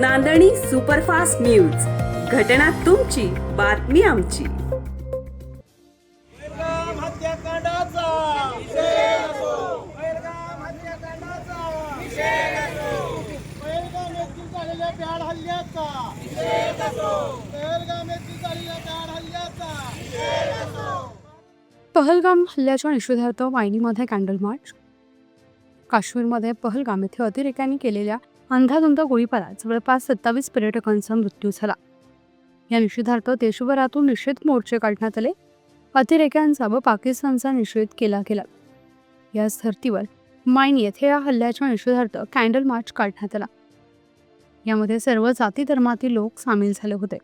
नांदणी superfast news. घटना तुमची बातमी आमची. पहलगाम हल्ल्याच्या निषेधार्थ वाहिनीमध्ये कॅन्डल मार्च. काश्मीरमध्ये पहलगाम येथे अतिरेक्यांनी केलेल्या अंधाधुंद गोळीबारात जवळपास सत्तावीस पर्यटकांचा मृत्यू झाला. या निषेधार्थ देशभरातून निषेध मोर्चे काढण्यात आले. अतिरेक्यांचा व पाकिस्तानचा निषेध केला गेला. याच धर्तीवर मायनी येथे या हल्ल्याच्या निषेधार्थ कॅन्डल मार्च काढण्यात आला. यामध्ये सर्व जाती धर्मातील लोक सामील झाले होते.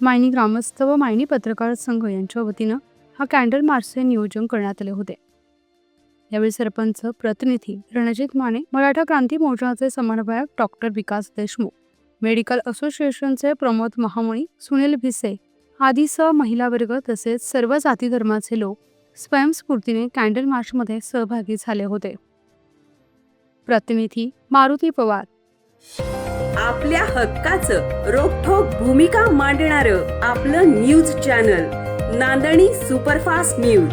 मायनी ग्रामस्थ व मायनी पत्रकार संघ यांच्या वतीनं हा कॅन्डल मार्चचे नियोजन करण्यात आले होते. यावेळी सरपंच प्रतिनिधी रणजित माने मराठा क्रांती मोर्चाचे समन्वयक डॉक्टर विकास देशमुख मेडिकल असोसिएशनचे प्रमोद महामणी सुनील भिसे आदीसह महिला वर्ग तसेच सर्व जाती धर्माचे लोक स्वयंस्फूर्तीने कॅन्डल मार्चमध्ये सहभागी झाले होते. प्रतिनिधी मारुती पवार. आपल्या हक्काचं रोखोक भूमिका मांडणारं आपलं न्यूज चॅनल नांदणी सुपरफास्ट न्यूज.